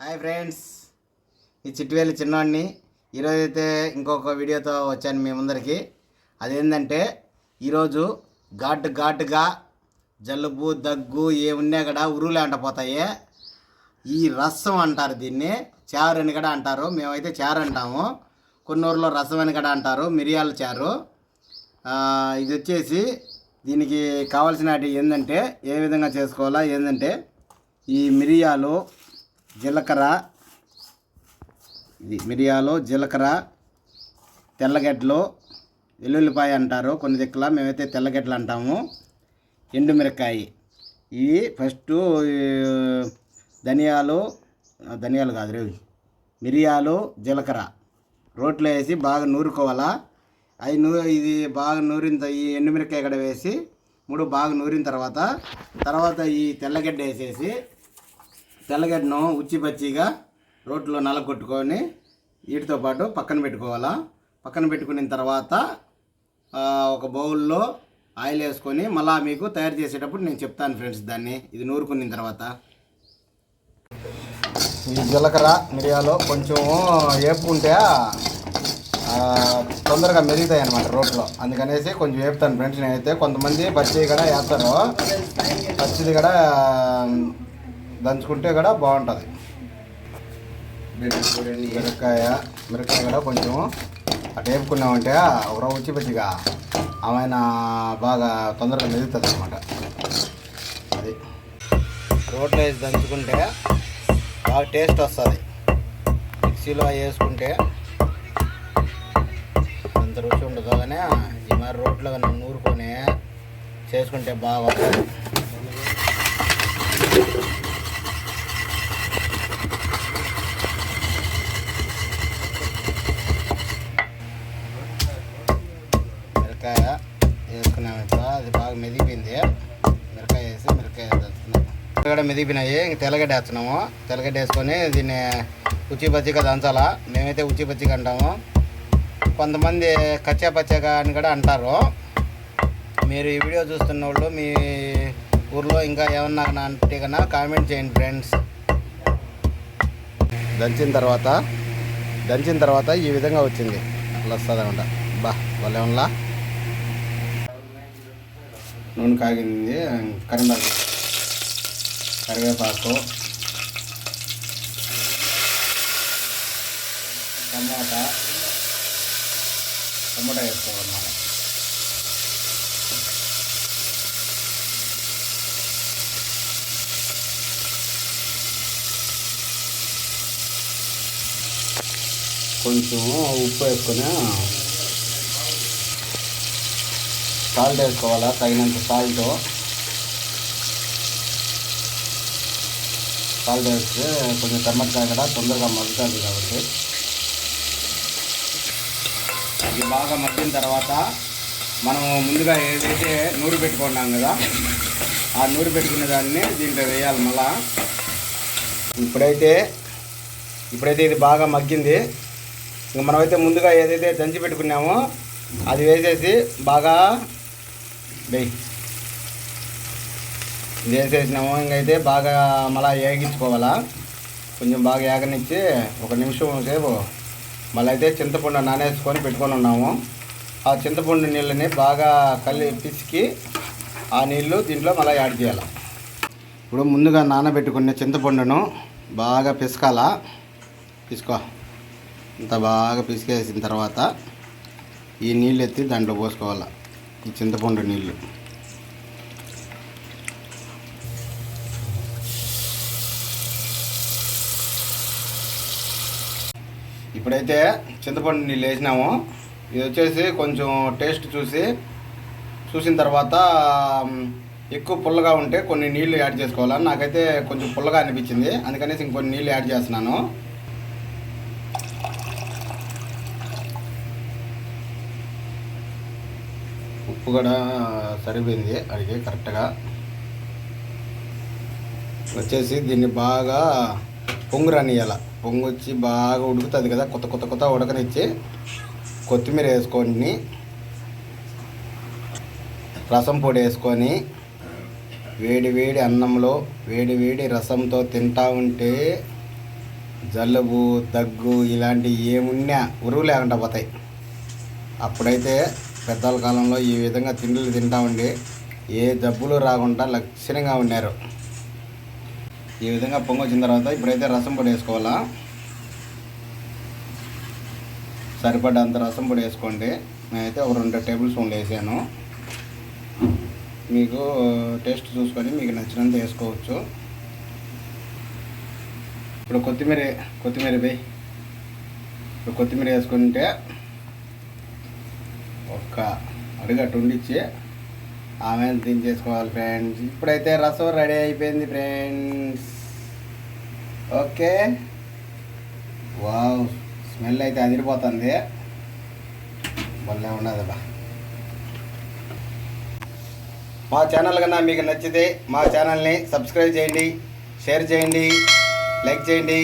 Hi friends. ఈ చిట్టువేలి చిన్నవాడిని ఈరోజైతే ఇంకొక వీడియోతో వచ్చాను మీ ముందరికి. అదేంటంటే ఈరోజు ఘాటు ఘాటుగా జలుబు దగ్గు ఏ ఉన్నా కూడా ఉరువులే అంటపోతాయి ఈ రసం అంటారు దీన్ని. చారు అని కూడా అంటారు. మేమైతే చారు అంటాము. కొన్ని ఊర్లో రసం అని కూడా అంటారు. మిరియాల చారు. ఇది వచ్చేసి దీనికి కావాల్సినవి ఏంటంటే ఏ విధంగా చేసుకోవాలా? ఏంటంటే ఈ మిరియాలు జీలకర్ర ఇది మిరియాలు జీలకర్ర తెల్లగడ్డలు వెల్లుల్లిపాయ అంటారు. కొన్ని దిక్కుల మేమైతే తెల్లగడ్డలు అంటాము. ఎండుమిరకాయ ఇవి ఫస్ట్ ధనియాలు ధనియాలు కాదు రేవి మిరియాలు జీలకర్ర. రోట్లో వేసి బాగా నూరుకోవాలా. అవి నూ ఇది బాగా నూరిన ఈ ఎండుమిరకాయ కూడా వేసి మూడు బాగా నూరిన తర్వాత తర్వాత ఈ తెల్లగడ్డ వేసేసి తెల్లగడ్డను ఉచ్చి పచ్చిగా రోట్లో నలగొట్టుకొని వీటితో పాటు పక్కన పెట్టుకోవాలా. పక్కన పెట్టుకున్న తర్వాత ఒక బౌల్లో ఆయిల్ వేసుకొని మళ్ళా మీకు తయారు చేసేటప్పుడు నేను చెప్తాను ఫ్రెండ్స్ దాన్ని. ఇది నూరుకున్న తర్వాత. ఈ జీలకర్ర మిరియాలు కొంచెం వేపుకుంటే తొందరగా మెరుగుతాయి అనమాట రోడ్లో అందుకనేసి కొంచెం వేపుతాను ఫ్రెండ్స్ నేనైతే. కొంతమంది పచ్చి కూడా వేస్తారు. పచ్చిది కూడా దంచుకుంటే కూడా బాగుంటుంది. మిరకాయ మిరకాయ కూడా కొంచెం అటు వేపుకున్నామంటే ఒక వచ్చి పెద్దగా ఆమెన బాగా తొందరగా మెదుగుతుంది అనమాట అది. రోట్లో వేసి దంచుకుంటే బాగా టేస్ట్ వస్తుంది. మిక్సీలో వేసుకుంటే అంత రుచి ఉండదు. కానీ ఈ మరి రోట్లో కానీ నూరుకొని చేసుకుంటే బాగా వస్తుంది. మిరకాయ వేసుకున్నాము ఇప్పుడు అది బాగా మెదిగిపోయింది. మిరకాయ వేసి మిరకాయ దంచుకున్నాము కూడా మెదిగిపోయినాయి ఇంక తెల్లగడ్డ వేస్తున్నాము. తెల్లగడ్డ వేసుకొని దీన్ని ఉచ్చి పచ్చిగా దంచాలా. మేమైతే ఉచ్చి పచ్చిగా అంటాము. కొంతమంది కచ్చా పచ్చగా అని కూడా అంటారు. మీరు ఈ వీడియో చూస్తున్న వాళ్ళు మీ ఊర్లో ఇంకా ఏమన్నా అంటే కన్నా కామెంట్ చేయండి ఫ్రెండ్స్. దంచిన తర్వాత దంచిన తర్వాత ఈ విధంగా వచ్చింది. అలా వస్తుంది అనమాట బా భలే నూనె కాగింది కరివేపాకు. కరివేపాకు. టమాటా. టమాటా వేసుకోవాలన్నమాట. కొంచెం ఉప్పు వేసుకొని సాల్ట్ వేసుకోవాలా? తగినంత సాల్ట్. సాల్ట్ వేస్తే కొంచెం టమాటా కూడా తొందరగా మగ్గుతుంది కాబట్టి. ఇది బాగా మగ్గిన తర్వాత మనం ముందుగా ఏదైతే నూరు పెట్టుకున్నాం కదా ఆ నూరు పెట్టుకున్న దాన్ని దీంట్లో వేయాలి మళ్ళా. ఇప్పుడైతే ఇప్పుడైతే ఇది బాగా మగ్గింది. ఇంక మనమైతే ముందుగా ఏదైతే దంచి పెట్టుకున్నామో అది వేసేసి బాగా వేయి ఇది వేసేసినాము ఇంకైతే బాగా మళ్ళీ ఏగించుకోవాలా. కొంచెం బాగా ఏగనిచ్చి ఒక నిమిషం సేపు మళ్ళీ అయితే చింతపండు నానేసుకొని పెట్టుకొని ఉన్నాము. ఆ చింతపండు నీళ్ళని బాగా కలి పిసికి ఆ నీళ్ళు దీంట్లో మళ్ళీ యాడ్ చేయాలి. ఇప్పుడు ముందుగా నానబెట్టుకున్న చింతపండును బాగా పిసకాల. పిసుకో. ఇంత బాగా పిసికేసిన తర్వాత ఈ నీళ్ళు ఎత్తి దాంట్లో పోసుకోవాలి. చింతపండు నీళ్ళు. ఇప్పుడైతే చింతపండు నీళ్ళు వేసినాము. ఇది వచ్చేసి కొంచెం టేస్ట్ చూసి చూసిన తర్వాత ఎక్కువ పుల్లగా ఉంటే కొన్ని నీళ్ళు యాడ్ చేసుకోవాలి నాకైతే కొంచెం పుల్లగా అనిపించింది. అందుకనేసి ఇంకొన్ని నీళ్ళు యాడ్ చేస్తున్నాను. ఉప్పు కూడా సరిపోయింది. అడిగి కరెక్ట్గా. వచ్చేసి దీన్ని బాగా పొంగు రానియాల పొంగు వచ్చి బాగా ఉడుకుతుంది కదా కొత్త కొత్త కొత్త ఉడకనిచ్చి కొత్తిమీర వేసుకొని రసం పొడి వేసుకొని వేడి వేడి అన్నంలో వేడి వేడి రసంతో తింటా ఉంటే జలుబు దగ్గు ఇలాంటి ఏమున్నా ఉరువు లేకుండా పోతాయి. అప్పుడైతే పెద్దల కాలంలో ఈ విధంగా తిండిలు తింటా ఉండి ఏ జబ్బులు రాకుండా లక్షణంగా ఉన్నారు. ఈ విధంగా పొంగు వచ్చిన తర్వాత ఇప్పుడైతే రసం పొడి వేసుకోవాలా? సరిపడ్డంత రసం పొడి వేసుకోండి. నేనైతే ఒక రెండు టేబుల్ స్పూన్లు వేసాను. మీకు టేస్ట్ చూసుకొని మీకు నచ్చినంత వేసుకోవచ్చు. ఇప్పుడు కొత్తిమీర కొత్తిమీర వేయి. ఇప్పుడు కొత్తిమీర వేసుకుంటే ఒక్క అడుగట్టు ఉండిచ్చి ఆమె దించేసుకోవాలి ఫ్రెండ్స్. ఇప్పుడైతే రసం రెడీ అయిపోయింది ఫ్రెండ్స్. ఓకే. వావ్ స్మెల్ అయితే అదిరిపోతుంది. భలే ఉండదు మా ఛానల్ కన్నా మీకు నచ్చితే మా ఛానల్ని సబ్స్క్రైబ్ చేయండి షేర్ చేయండి లైక్ చేయండి.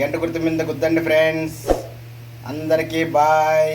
గంట గుర్తు మీద గుద్దండి ఫ్రెండ్స్. అందరికీ బాయ్.